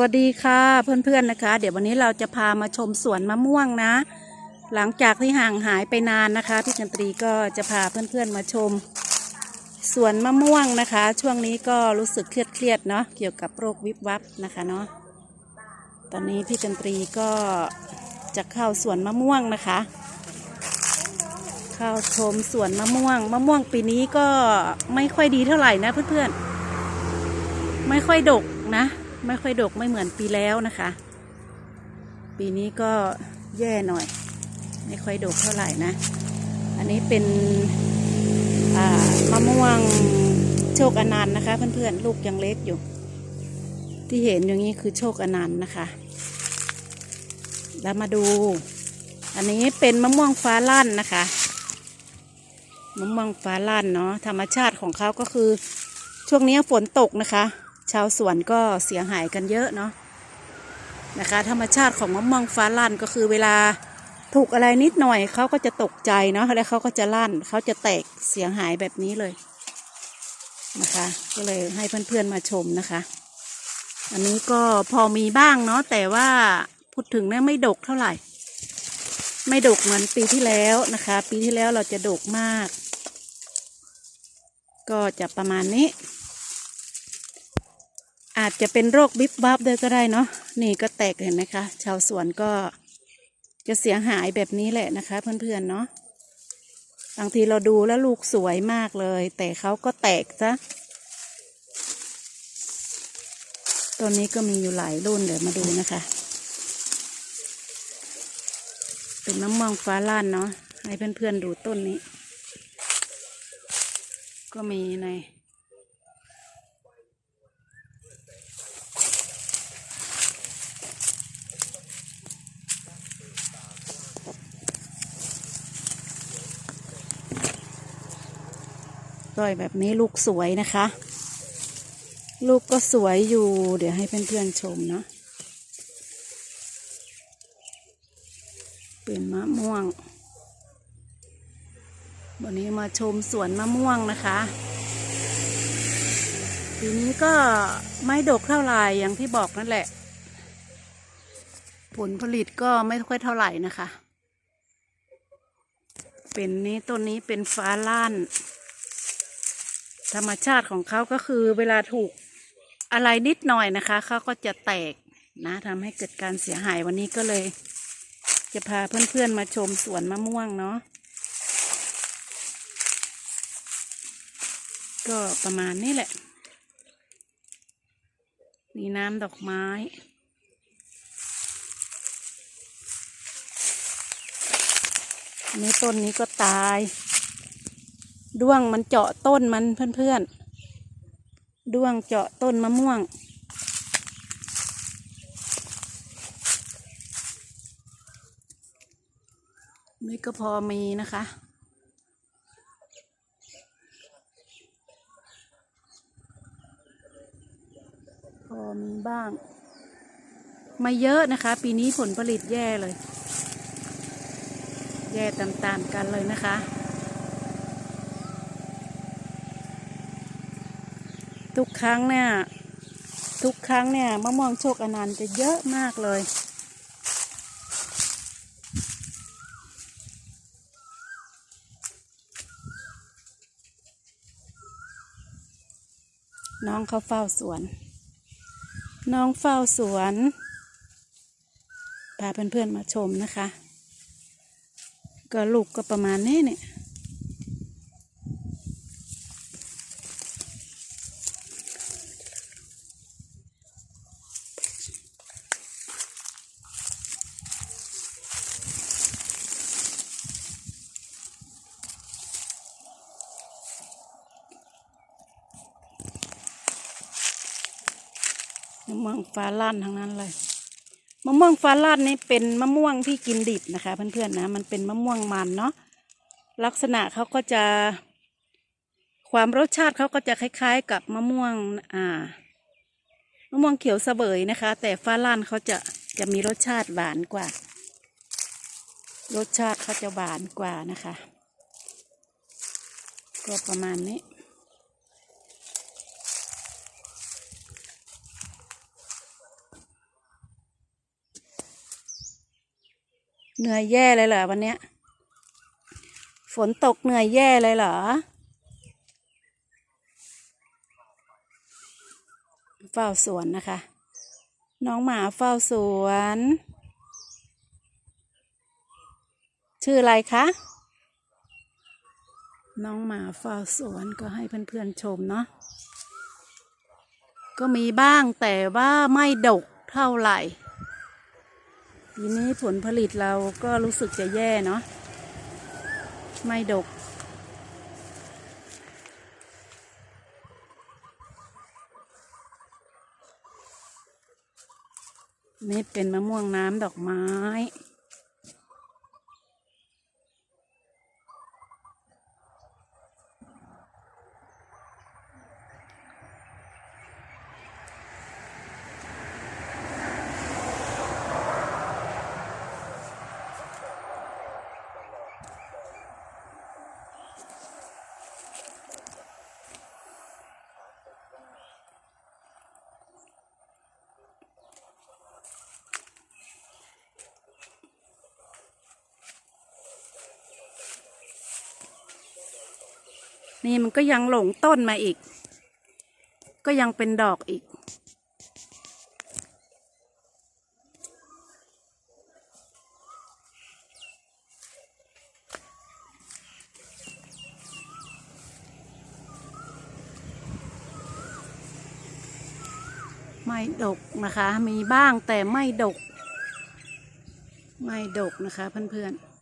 วัสดีค่ะเพื่อนๆนะคะ เดี๋ยววันนี้เราจะพามาชมสวนมะม่วงนะ หลังจากที่ห่างหายไปนานนะคะ พี่จันตรีก็จะพาเพื่อนๆมาชมสวนมะม่วงนะคะ ช่วงนี้ก็รู้สึกเครียดๆเนาะเกี่ยวกับโรควิบวับนะคะเนาะตอนนี้พี่จันตรีก็จะเข้าสวนมะม่วงนะคะ เข้าชมสวนมะม่วง มะม่วงปีนี้ก็ไม่ค่อยดีเท่าไหร่นะเพื่อนๆไม่ค่อยดกนะ ไม่ค่อยดกไม่เหมือนปีแล้วนะคะ ปีนี้ก็แย่หน่อย ไม่ค่อยดกเท่าไหร่นะ อันนี้เป็นมะม่วงโชคอนันต์นะคะ เพื่อนๆลูกยังเล็กอยู่ ที่เห็นอย่างนี้คือโชคอนันต์นะคะ แล้วมาดู อันนี้เป็นมะม่วงฟ้าลั่นนะคะมะม่วงฟ้าลั่นเนาะธรรมชาติของเขาก็คือช่วงนี้ฝนตกนะคะ ชาวสวนก็เสียหายกันเยอะเนาะนะคะ ธรรมชาติของมะม่วงฟ้าลั่นก็คือเวลาถูกอะไรนิดหน่อยเขาก็จะตกใจเนาะแล้วเขาก็จะลั่นเขาจะแตกเสียหายแบบนี้เลยนะคะ ก็เลยให้เพื่อนๆมาชมนะคะ อันนี้ก็พอมีบ้างเนาะแต่ว่าพูดถึงเนี่ยไม่ดกเท่าไหร่ ไม่ดกเหมือนปีที่แล้วนะคะ ปีที่แล้วเราจะดกมาก ก็จะประมาณนี้ อาจจะเป็นโรคบิบบับด้วยก็ได้เนาะนี่ก็แตกเห็นไหมคะ ชาวสวนก็จะเสียหายแบบนี้แหละนะคะ เพื่อนๆเนาะบางทีเราดูแล้วลูกสวยมากเลย แต่เขาก็แตกซะต้นนี้ก็มีอยู่หลายรุ่นเดี๋ยวมาดูนะคะเป็นน้ำมองฟ้าล้านเนาะให้เพื่อนๆดูต้นนี้ ก็มีใน ต้อยแบบนี้ลูกสวยนะคะ ลูกก็สวยอยู่ เดี๋ยวให้เพื่อนๆชมเนาะเป็นมะม่วง วันนี้มาชมสวนมะม่วงนะคะปีนี้ก็ไม่ดกเท่าไหร่อย่างที่บอกนั่นแหละ ผลผลิตก็ไม่ค่อยเท่าไหร่นะคะ เป็นนี้ต้นนี้เป็นฟ้าล้าน ธรรมชาติของเขาก็คือเวลาถูกอะไรนิดหน่อยนะคะเขาก็จะแตกนะทำให้เกิดการเสียหายวันนี้ก็เลย จะพาเพื่อนๆมาชมสวนมะม่วงเนาะก็ประมาณนี้แหละ มีน้ำดอกไม้อันนี้ต้นนี้ก็ตาย ด้วงมันเจาะต้นมันเพื่อนๆ ด้วงเจาะต้นมะม่วง นี่ก็พอมีนะคะ พอมีบ้างไม่เยอะนะคะ ปีนี้ผลผลิตแย่เลย แย่ตามๆกันเลยนะคะ ทุกครั้งเนี่ยทุกครั้งเนี่ยมะม่วงโชคอนันต์จะเยอะมากเลย น้องเขาเฝ้าสวน น้องเฝ้าสวนพาเพื่อนๆมาชมนะคะ ก็ลูกก็ประมาณนี้เนี่ยะม่วงฟ้าลั่นทั้งนั้นเลย มะม่วงฟ้าลั่นนี่เป็นมะม่วงที่กินดิบนะคะ เพื่อนๆนะ มันเป็นมะม่วงมันเนาะ ลักษณะเขาก็จะ ความรสชาติเขาก็จะคล้ายๆ กับมะม่วง อ่า มะม่วงเขียวเสบยนะคะ แต่ฟ้าลั่นเขาจะจะมีรสชาติหวานกว่า รสชาติเขาจะหวานกว่านะคะ ก็ประมาณนี้ เหนื่อยแย่เลยเหรอวันเนี้ย ฝนตกเหนื่อยแย่เลยเหรอ เฝ้าสวนนะคะ น้องหมาเฝ้าสวน ชื่ออะไรคะ น้องหมาเฝ้าสวนก็ให้เพื่อนๆชมเนาะ ก็มีบ้างแต่ว่าไม่ดกเท่าไหร่ ทีนี้ผลผลิตเราก็รู้สึกจะแย่เนาะไม่ดก นี่เป็นมะม่วงน้ำดอกไม้ นี่มันก็ยังหลงต้นมาอีก ก็ยังเป็นดอกอีก ไม่ดกนะคะ มีบ้างแต่ไม่ดก ไม่ดกนะคะเพื่อนๆ